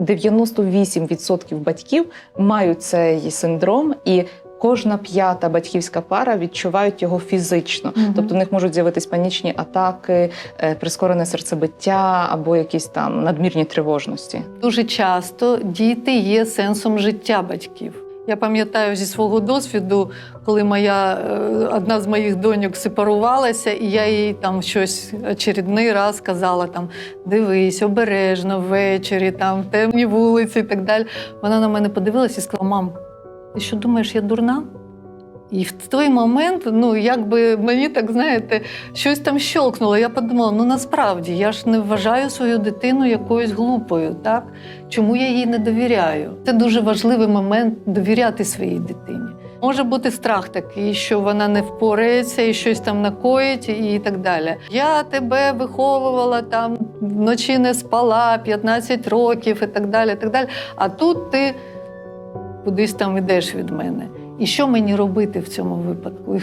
98% батьків мають цей синдром і. Кожна п'ята батьківська пара відчувають його фізично, Мгм. тобто в них можуть з'явитись панічні атаки, е, прискорене серцебиття або якісь там надмірні тривожності. Дуже часто діти є сенсом життя батьків. Я пам'ятаю зі свого досвіду, коли моя е, одна з моїх доньок сепарувалася, і я їй там щось очередний раз сказала: там дивись, обережно ввечері, там темні вулиці і так далі. Вона на мене подивилася і сказала: мам, ти що думаєш, я дурна? І в той момент, ну якби мені так знаєте, щось там щелкнуло. Я подумала: ну насправді я ж не вважаю свою дитину якоюсь глупою, так? Чому я їй не довіряю? Це дуже важливий момент довіряти своїй дитині. Може бути страх такий, що вона не впорається і щось там накоїть, і так далі. Я тебе виховувала там вночі не спала 15 років і так далі. І так далі. А тут ти кудись там ідеш від мене. І що мені робити в цьому випадку?